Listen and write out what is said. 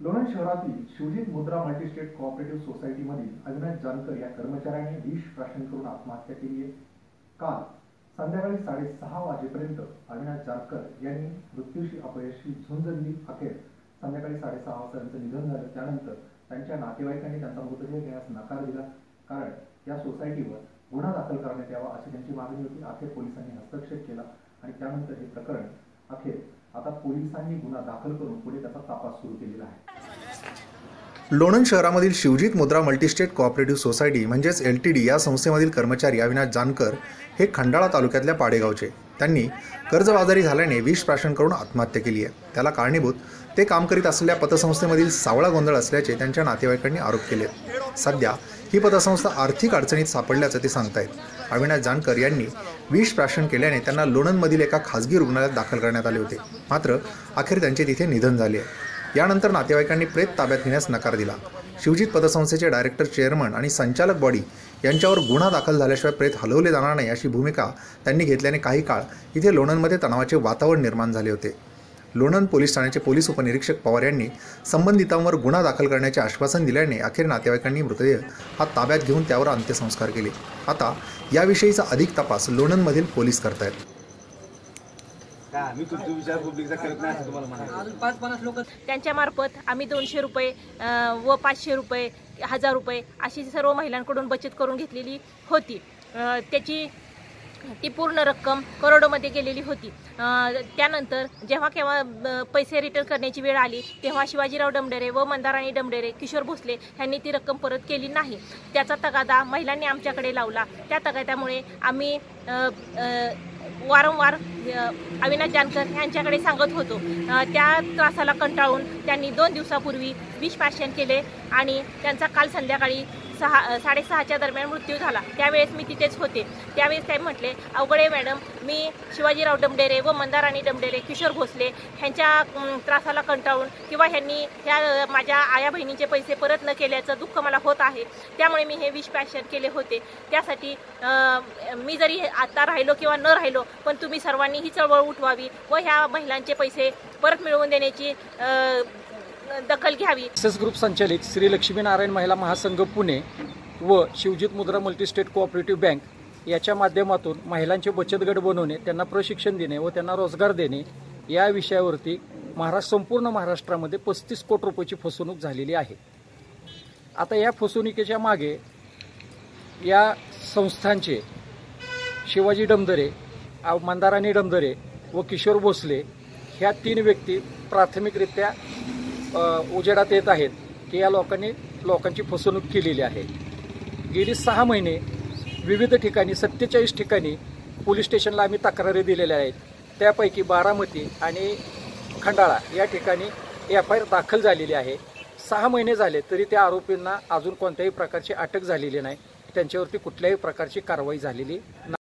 लोणंद शहरातील Shivjit Mudra multistate cooperative सोसायटीमधील अविनाश जानकर या कर्मचाऱ्याने विष प्राशन करून आत्महत्या केली आहे. काल संध्याकाळी साडेसहा वाजेपर्यंत अविनाश जानकर यांनी मृत्यूशी अपयशी झुंज दिली अखेर संध्याकाळी साडेसहा वाजता त्यांचं निधन झालं. त्यानंतर त्यांच्या नातेवाईकांनी त्यांचा मृतदेह घेण्यास नकार दिला. कारण या सोसायटीवर गुन्हा दाखल करण्यात यावा अशी त्यांची मागणी होती. अखेर पोलिसांनी हस्तक्षेप केला आणि त्यानंतर हे प्रकरण अखेर आता पोलिसांनी गुन्हा दाखल करून पुढे त्याचा तपास सुरू केलेला आहे. लोणंद शहरामधील Shivjit Mudra multistate cooperative society म्हणजेच एल टी डी या संस्थेमधील कर्मचारी अविनाश जानकर हे खंडाळा तालुक्यातल्या पाडेगावचे. त्यांनी कर्जबाजारी झाल्याने विष प्राशन करून आत्महत्या केली आहे. त्याला कारणीभूत ते काम करीत असलेल्या पतसंस्थेमधील सावळा गोंधळ असल्याचे त्यांच्या नातेवाईकांनी आरोप केले. सध्या ही पतसंस्था आर्थिक अडचणीत सापडल्याचं ते सांगतायत. अविनाश जानकर यांनी विष प्राशन केल्याने त्यांना लोणंदमधील एका खासगी रुग्णालयात दाखल करण्यात आले होते. मात्र अखेर त्यांचे तिथे निधन झाले आहे. यानंतर नातेवाईकांनी प्रेत ताब्यात घेण्यास नकार दिला. शिवजित पतसंस्थेचे डायरेक्टर चेअरमन आणि संचालक बॉडी यांच्यावर गुन्हा दाखल झाल्याशिवाय प्रेत हलवले जाणार नाही अशी भूमिका त्यांनी घेतल्याने काही काळ इथे लोणंदमध्ये तणावाचे वातावरण निर्माण झाले होते. लोणंद पोलीस ठाण्याचे पोलीस उपनिरीक्षक पवार यांनी संबंधितांवर गुन्हा दाखल करण्याचे आश्वासन दिल्याने अखेर नातेवाईकांनी मृतदेह हा ताब्यात घेऊन त्यावर अंत्यसंस्कार केले. आता याविषयीचा अधिक तपास लोणंदमधील पोलीस करत नाही असं तुम्हाला म्हणायचं त्यांच्यामार्फत आम्ही दोनशे रुपये व पाचशे रुपये हजार रुपये अशी सर्व महिलांकडून बचत करून घेतलेली होती. त्याची ती पूर्ण रक्कम करोडोमध्ये गेलेली होती. त्यानंतर जेव्हा केव्हा पैसे रिटर्न करण्याची वेळ आली तेव्हा शिवाजीराव डमडेरे व मंदाराणी डमडेरे किशोर भोसले यांनी ती रक्कम परत केली नाही. त्याचा तगादा महिलांनी आमच्याकडे लावला. त्या तगाद्यामुळे आम्ही वारंवार अविनाश जानकर यांच्याकडे सांगत होतो. त्या त्रासाला कंटाळून त्यांनी दोन दिवसापूर्वी विष प्राशन केले आणि त्यांचा काल संध्याकाळी सहा साडेसहाच्या दरम्यान मृत्यू झाला. त्यावेळेस मी तिथेच होते. त्यावेळेस ते म्हटले अवघडे मॅडम मी शिवाजीराव डमडेरे व मंदाराणी डमडेरे किशोर भोसले ह्यांच्या त्रासाला कंटाळून किंवा ह्यांनी ह्या माझ्या आया बहिणीचे पैसे परत न केल्याचं दुःख मला होत आहे. त्यामुळे मी हे विष पॅशन केले होते. त्यासाठी मी जरी आता राहिलो किंवा न राहिलो पण तुम्ही सर्वांनी ही चळवळ उठवावी व ह्या महिलांचे पैसे परत मिळवून देण्याची दखल घ्यावी. एस ग्रुप संचालित श्री लक्ष्मीनारायण महिला महासंघ पुणे व शिवजित मुद्रा मल्टीस्टेट कोऑपरेटिव्ह बँक याच्या माध्यमातून महिलांचे बचत गट बनवणे त्यांना प्रशिक्षण देणे व त्यांना रोजगार देणे या विषयावरती महाराष्ट्र संपूर्ण महाराष्ट्रामध्ये पस्तीस कोटी रुपयाची फसवणूक झालेली आहे. आता या फसवणुकीच्या मागे या संस्थांचे शिवाजी डमदरे मंदाराणी डमदरे व किशोर भोसले ह्या तीन व्यक्ती प्राथमिकरित्या उजेडात येत आहेत की या लोकांनी लोकांची फसवणूक केलेली आहे. गेली सहा महिने विविध ठिकाणी सत्तेचाळीस ठिकाणी पोलीस स्टेशनला आम्ही तक्रारी दिलेल्या आहेत. त्यापैकी बारामती आणि खंडाळा या ठिकाणी एफ आय आर दाखल झालेली आहे. सहा महिने झाले तरी त्या आरोपींना अजून कोणत्याही प्रकारची अटक झालेली नाही. त्यांच्यावरती कुठल्याही प्रकारची कारवाई झालेली नाही